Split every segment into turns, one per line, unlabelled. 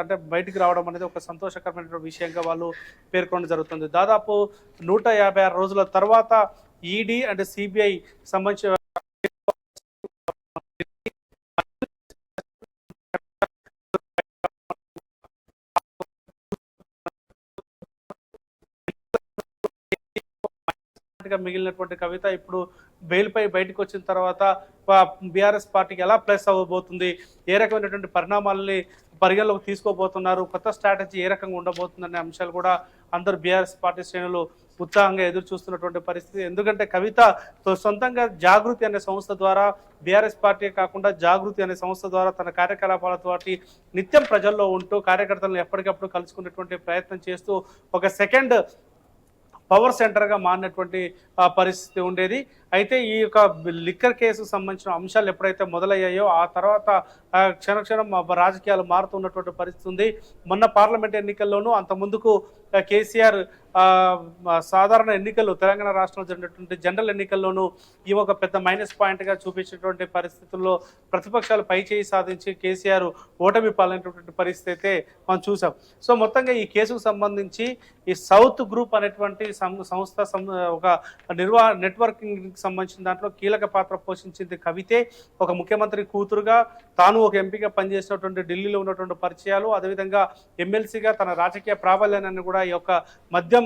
అంటే బయటికి రావడం అనేది ఒక సంతోషకరమైన విషయంగా వాళ్ళు పేర్కొనడం జరుగుతుంది. దాదాపు నూట యాభై ఆరు రోజుల తర్వాత ఈడీ అండ్ సిబిఐ సంబంధించిన గా మిగిలినటువంటి కవిత ఇప్పుడు బెయిల్పై బయటకు వచ్చిన తర్వాత బీఆర్ఎస్ పార్టీకి ఎలా ప్లస్ అవ్వబోతుంది? ఏ రకమైనటువంటి పరిణామాలని పరిగణలోకి తీసుకోబోతున్నారు? కొత్త స్ట్రాటజీ ఏ రకంగా ఉండబోతుందనే అంశాలు కూడా అందరు బీఆర్ఎస్ పార్టీ శ్రేణులు ఉత్సాహంగా ఎదురు చూస్తున్నటువంటి పరిస్థితి. ఎందుకంటే కవిత తో- సొంతంగా జాగృతి అనే సంస్థ ద్వారా బీఆర్ఎస్ పార్టీ కాకుండా జాగృతి అనే సంస్థ ద్వారా తన కార్యకలాపాలతో నిత్యం ప్రజల్లో ఉంటూ కార్యకర్తలను ఎప్పటికప్పుడు కలుసుకునేటువంటి ప్రయత్నం చేస్తూ ఒక సెకండ్ పవర్ సెంటర్గా మారినటువంటి పరిస్థితి ఉండేది. అయితే ఈ యొక్క లిక్కర్ కేసుకు సంబంధించిన అంశాలు ఎప్పుడైతే మొదలయ్యాయో ఆ తర్వాత క్షణక్షణం క్షణం రాజకీయాలు మారుతున్నటువంటి పరిస్థితి ఉంది. మొన్న పార్లమెంట్ ఎన్నికల్లోనూ అంత ముందుకు కేసీఆర్ సాధారణ ఎన్నికలు తెలంగాణ రాష్ట్రంలో జరిగినటువంటి జనరల్ ఎన్నికల్లోనూ ఈ ఒక పెద్ద మైనస్ పాయింట్గా చూపించినటువంటి పరిస్థితుల్లో ప్రతిపక్షాలు పై చేయి సాధించి కేసీఆర్ ఓటమి పాలైనటువంటి పరిస్థితి అయితే మనం చూసాం. సో మొత్తంగా ఈ కేసుకు సంబంధించి ఈ సౌత్ గ్రూప్ అనేటువంటి సం- సంస్థ ఒక నిర్వా నెట్వర్కింగ్ సంబంధించిన దాంట్లో కీలక పాత్ర పోషించింది కవితే. ఒక ముఖ్యమంత్రి కూతురుగా తాను ఒక ఎంపీగా పనిచేసినటువంటి ఢిల్లీలో ఉన్నటువంటి పరిచయాలు అదేవిధంగా ఎమ్మెల్సీగా తన రాజకీయ ప్రాబల్యాన్ని కూడా ఈ యొక్క మద్యం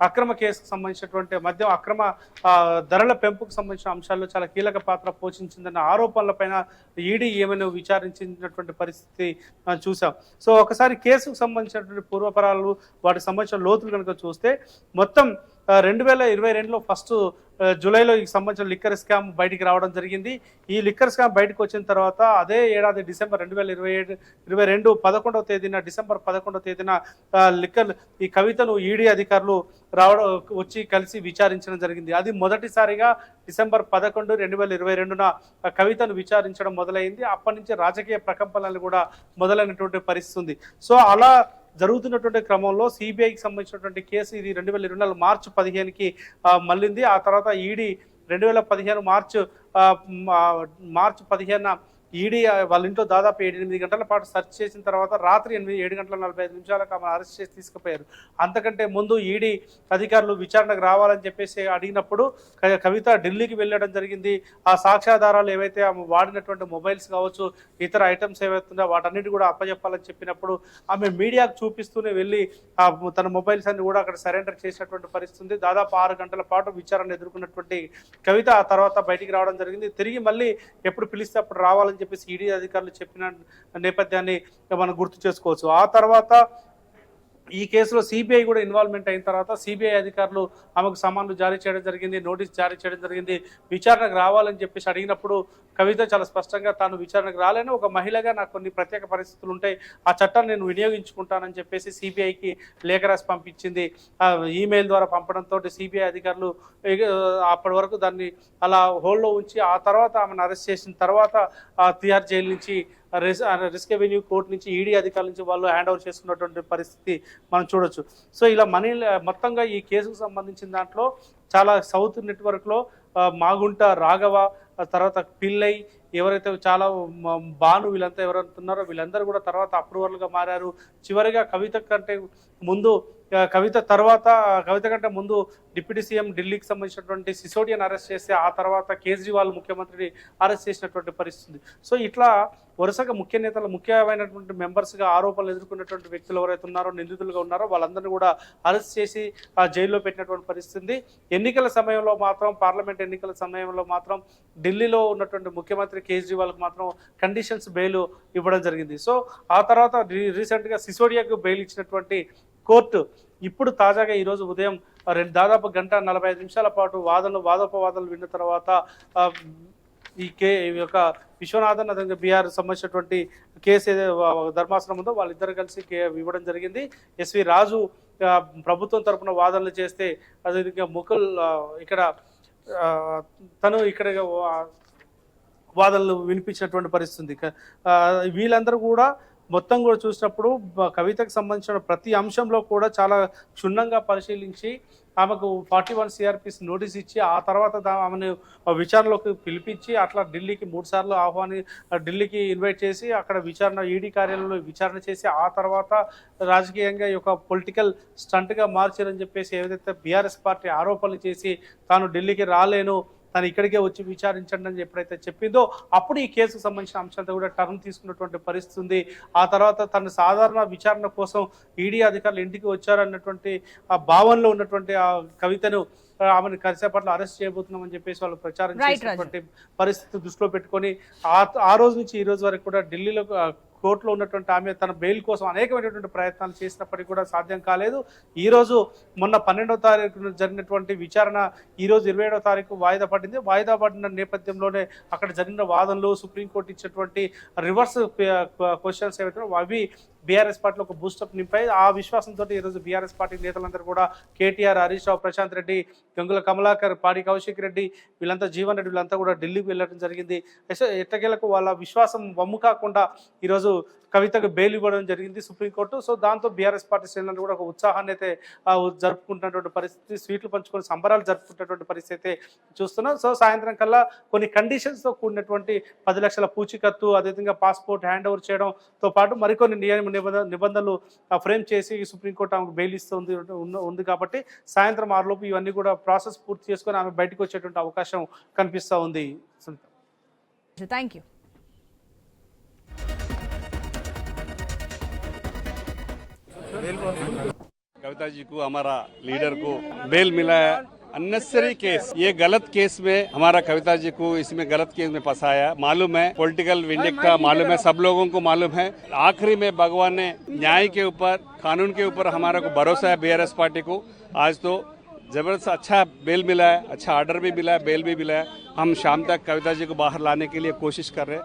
అక్రమ కేసుకు సంబంధించినటువంటి మద్యం అక్రమ ధరల పెంపుకు సంబంధించిన అంశాల్లో చాలా కీలక పాత్ర పోషించిందన్న ఆరోపణలపైన ఈడీ ఏమైనా విచారించినటువంటి పరిస్థితి మనం చూసాం సో ఒకసారి కేసుకు సంబంధించినటువంటి పూర్వపరాలు వాటికి సంబంధించిన లోతులు కనుక చూస్తే మొత్తం రెండు వేల ఇరవై రెండులో ఫస్ట్ జూలైలో ఈ సంబంధించిన లిక్కర్ స్కామ్ బయటికి రావడం జరిగింది. ఈ లిక్కర్ స్కామ్ బయటకు వచ్చిన తర్వాత అదే ఏడాది డిసెంబర్ రెండు వేల ఇరవై ఏడు ఇరవై రెండు పదకొండవ తేదీన డిసెంబర్ పదకొండవ తేదీన లిక్కర్ ఈ కవితను ఈడీ అధికారులు రావడం వచ్చి కలిసి విచారించడం జరిగింది. అది మొదటిసారిగా డిసెంబర్ పదకొండు రెండు వేల ఇరవై రెండున కవితను విచారించడం మొదలైంది. అప్పటి నుంచి రాజకీయ ప్రకంపనలు కూడా మొదలైనటువంటి పరిస్థితి ఉంది. సో అలా జరుగుతున్నటువంటి క్రమంలో సిబిఐకి సంబంధించినటువంటి కేసు ఇది రెండు వేల ఇరవై నాలుగు మార్చి పదిహేనుకి మళ్ళింది. ఆ తర్వాత ఈడీ రెండు వేల పదిహేను మార్చ్ మార్చి పదిహేను ఈడీ వాళ్ళ ఇంట్లో దాదాపు ఏడు ఎనిమిది గంటల పాటు సెర్చ్ చేసిన తర్వాత రాత్రి ఎనిమిది ఏడు గంటల నలభై ఐదు నిమిషాలకు ఆమె అరెస్ట్ చేసి తీసుకుపోయారు. అంతకంటే ముందు ఈడీ అధికారులు విచారణకు రావాలని చెప్పేసి అడిగినప్పుడు కవిత ఢిల్లీకి వెళ్ళడం జరిగింది. ఆ సాక్ష్యాధారాలు ఏవైతే ఆమె వాడినటువంటి మొబైల్స్ కావచ్చు ఇతర ఐటమ్స్ ఏవైతుందో వాటన్నిటి కూడా అప్పచెప్పాలని చెప్పినప్పుడు ఆమె మీడియాకు చూపిస్తూనే వెళ్ళి ఆ తన మొబైల్స్ అన్ని కూడా అక్కడ సరెండర్ చేసినటువంటి పరిస్థితి దాదాపు ఆరు గంటల పాటు విచారణ ఎదుర్కొన్నటువంటి కవిత ఆ తర్వాత బయటికి రావడం జరిగింది. తిరిగి మళ్ళీ ఎప్పుడు పిలిస్తే అప్పుడు రావాలని చెప్పేసి ఈడీ అధికారులు చెప్పిన నేపథ్యాన్ని మనం గుర్తు చేసుకోవచ్చు. ఆ తర్వాత ఈ కేసులో సిబిఐ కూడా ఇన్వాల్వ్మెంట్ అయిన తర్వాత సిబిఐ అధికారులు ఆమెకు సమన్లు జారీ చేయడం జరిగింది నోటీస్ జారీ చేయడం జరిగింది విచారణకు రావాలని చెప్పేసి అడిగినప్పుడు కవిత చాలా స్పష్టంగా తాను విచారణకు రాలేను ఒక మహిళగా నాకు కొన్ని ప్రత్యేక పరిస్థితులు ఉంటాయి ఆ చట్టాన్ని నేను వినియోగించుకుంటానని చెప్పేసి సిబిఐకి లేఖ రాసి పంపించింది. ఈమెయిల్ ద్వారా పంపడంతో సిబిఐ అధికారులు అప్పటి వరకు దాన్ని అలా హోల్డ్లో ఉంచి ఆ తర్వాత ఆమెను అరెస్ట్ చేసిన తర్వాత ఆ తిహార్ జైలు నుంచి రిస్క్ రెవెన్యూ కోర్టు నుంచి ఈడీ అధికారుల నుంచి వాళ్ళు హ్యాండ్ ఓవర్ చేసుకున్నటువంటి పరిస్థితి మనం చూడొచ్చు. సో ఇలా మనీ మొత్తంగా ఈ కేసుకు సంబంధించిన దాంట్లో చాలా సౌత్ నెట్వర్క్లో మాగుంట రాఘవ తర్వాత పిల్లై ఎవరైతే చాలా బాను వీళ్ళంతా ఎవరైతే ఉన్నారో వీళ్ళందరూ కూడా తర్వాత అప్రూవర్లుగా మారారు. చివరిగా కవిత కంటే ముందు కవిత తర్వాత కవిత కంటే ముందు డిప్యూటీ సీఎం ఢిల్లీకి సంబంధించినటువంటి సిసోడియన్ అరెస్ట్ చేసి ఆ తర్వాత కేజ్రీవాల్ ముఖ్యమంత్రిని అరెస్ట్ చేసినటువంటి పరిస్థితి. సో ఇట్లా వరుసగా ముఖ్య నేతలు ముఖ్యమైనటువంటి మెంబర్స్గా ఆరోపణలు ఎదుర్కొన్నటువంటి వ్యక్తులు ఎవరైతే ఉన్నారో నిందితులుగా ఉన్నారో వాళ్ళందరినీ కూడా అరెస్ట్ చేసి ఆ జైల్లో పెట్టినటువంటి పరిస్థితి. ఎన్నికల సమయంలో మాత్రం పార్లమెంట్ ఎన్నికల సమయంలో మాత్రం ఢిల్లీలో ఉన్నటువంటి ముఖ్యమంత్రి కేజ్రీవాల్కి మాత్రం కండిషన్స్ బెయిల్ ఇవ్వడం జరిగింది. సో ఆ తర్వాత రీ- రీసెంట్గా సిసోడియాకు బెయిల్ ఇచ్చినటువంటి కోర్టు ఇప్పుడు తాజాగా ఈరోజు ఉదయం రెండు దాదాపు గంట నలభై ఐదు నిమిషాల పాటు వాదనలు వాదోపవాదనలు విన్న తర్వాత ఈ కే ఈ యొక్క విశ్వనాథన్ అదే బీఆర్ సంబంధించినటువంటి కేసు ఏదో ధర్మాసనం ఉందో వాళ్ళిద్దరు కలిసి కే- ఇవ్వడం జరిగింది. ఎస్వి రాజు ప్రభుత్వం తరపున వాదనలు చేస్తే అదే ముకుల్ ఇక్కడ తను ఇక్కడ వాదనలు వినిపించినటువంటి పరిస్థితి వీళ్ళందరూ కూడా మొత్తం కూడా చూసినప్పుడు కవితకు సంబంధించిన ప్రతి అంశంలో కూడా చాలా క్షుణ్ణంగా పరిశీలించి ఆమెకు ఫార్టీ వన్ సిఆర్పిస్ నోటీస్ ఇచ్చి ఆ తర్వాత ఆమెను విచారణలోకి పిలిపించి అట్లా ఢిల్లీకి మూడు సార్లు ఆహ్వాని ఢిల్లీకి ఇన్వైట్ చేసి అక్కడ విచారణ ఈడీ కార్యాలయంలో విచారణ చేసి ఆ తర్వాత రాజకీయంగా ఒక యొక్క పొలిటికల్ స్టంట్గా మార్చారని చెప్పేసి ఏదైతే బీఆర్ఎస్ పార్టీ ఆరోపణలు చేసి తాను ఢిల్లీకి రాలేను తను ఇక్కడికే వచ్చి విచారించండి అని ఎప్పుడైతే చెప్పిందో అప్పుడు ఈ కేసుకు సంబంధించిన అంశాలతో కూడా టర్న్ తీసుకున్నటువంటి పరిస్థితి ఉంది. ఆ తర్వాత తన సాధారణ విచారణ కోసం ఈడీ అధికారులు ఇంటికి వచ్చారన్నటువంటి ఆ భావనలో ఉన్నటువంటి ఆ కవితను ఆమెను కరిసేపట్లో అరెస్ట్ చేయబోతున్నామని చెప్పేసి వాళ్ళు ప్రచారం చేసినటువంటి పరిస్థితి దృష్టిలో పెట్టుకొని ఆ రోజు నుంచి ఈ రోజు వరకు కూడా ఢిల్లీలో కోర్టులో ఉన్నటువంటి ఆమె తన బెయిల్ కోసం అనేకమైనటువంటి ప్రయత్నాలు చేసినప్పటికీ కూడా సాధ్యం కాలేదు. ఈరోజు మొన్న పన్నెండవ తారీఖున జరిగినటువంటి విచారణ ఈరోజు ఇరవై ఏడవ తారీఖు వాయిదా పడింది. వాయిదా పడిన నేపథ్యంలోనే అక్కడ జరిగిన వాదనలు సుప్రీంకోర్టు ఇచ్చినటువంటి రివర్స్ క్వశ్చన్స్ ఏవైతే అవి బీఆర్ఎస్ పార్టీలో ఒక బూస్టప్ నింపాయి. ఆ విశ్వాసంతో ఈరోజు బీఆర్ఎస్ పార్టీ నేతలందరూ కూడా కేటీఆర్ హరీష్ రావు ప్రశాంత్ రెడ్డి గంగుల కమలాకర్ పాడి కౌశిక్ రెడ్డి వీళ్ళంతా జీవన్ రెడ్డి వీళ్ళంతా కూడా ఢిల్లీకి వెళ్ళడం జరిగింది. ఎట్టకేలకు వాళ్ళ విశ్వాసం వమ్ము కాకుండా ఈరోజు కవితకు బెయిల్ ఇవ్వడం జరిగింది సుప్రీంకోర్టు. సో దాంతో బీఆర్ఎస్ పార్టీ శ్రేణులందరూ కూడా ఒక ఉత్సాహాన్ని అయితే జరుపుకుంటున్నటువంటి పరిస్థితి స్వీట్లు పంచుకొని సంబరాలు జరుపుకుంటున్నటువంటి పరిస్థితి అయితే చూస్తున్నాం. సో సాయంత్రం కల్లా కొన్ని కండిషన్స్తో కూడినటువంటి పది లక్షల పూచికత్తు అదేవిధంగా పాస్పోర్ట్ హ్యాండ్ ఓవర్ చేయడంతో పాటు మరికొన్ని నియమ నిబంధ నిబంధనలు ఫ్రేమ్ చేసి సుప్రీంకోర్టు ఆమెకు బెయిల్ ఇస్తుంది ఉన్న- ఉంది కాబట్టి సాయంత్రం ఆరులోపు ఇవన్నీ కూడా ప్రాసెస్ పూర్తి చేసుకొని ఆమె బయటకు వచ్చేటువంటి అవకాశం కనిపిస్తూ ఉంది సునీత
థ్యాంక్ యూ
कविता जी को हमारा लीडर को बेल मिला है अननेसरी केस ये गलत केस में हमारा कविता जी को इसमें गलत केस में फंसाया। मालूम है पॉलिटिकल विंडिक्टा मालूम है सब लोगों को मालूम है। आखिरी में भगवान ने न्याय के ऊपर कानून के ऊपर हमारा को भरोसा है बीआरएस पार्टी को। आज तो ज़बरदस्त अच्छा बेल मिला है अच्छा ऑर्डर भी मिला है बेल भी मिला है। हम शाम तक कविता जी को बाहर लाने के लिए कोशिश कर रहे हैं।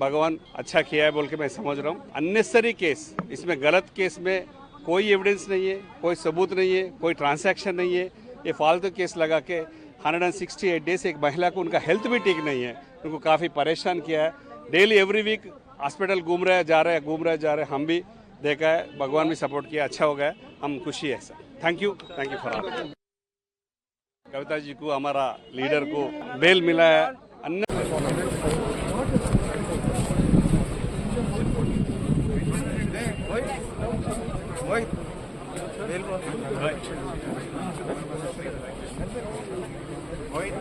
भगवान अच्छा किया है बोल के मैं समझ रहा हूँ। अननेसरी केस इसमें गलत केस में कोई एविडेंस नहीं है कोई सबूत नहीं है कोई ट्रांसैक्शन नहीं है। ये फालतू केस लगा के 168 डेज़ एक महिला को उनका हेल्थ भी ठीक नहीं है। उनको काफ़ी परेशान किया है। डेली एवरी वीक हॉस्पिटल घूम रहे जा रहे हैं, घूम रहे जा रहे हैं। हम भी देखा है, भगवान भी सपोर्ट किया अच्छा हो गया हम खुशी है sir. Thank you thank you for Kavita ji को, हमारा लीडर को बेल मिला है। Oi?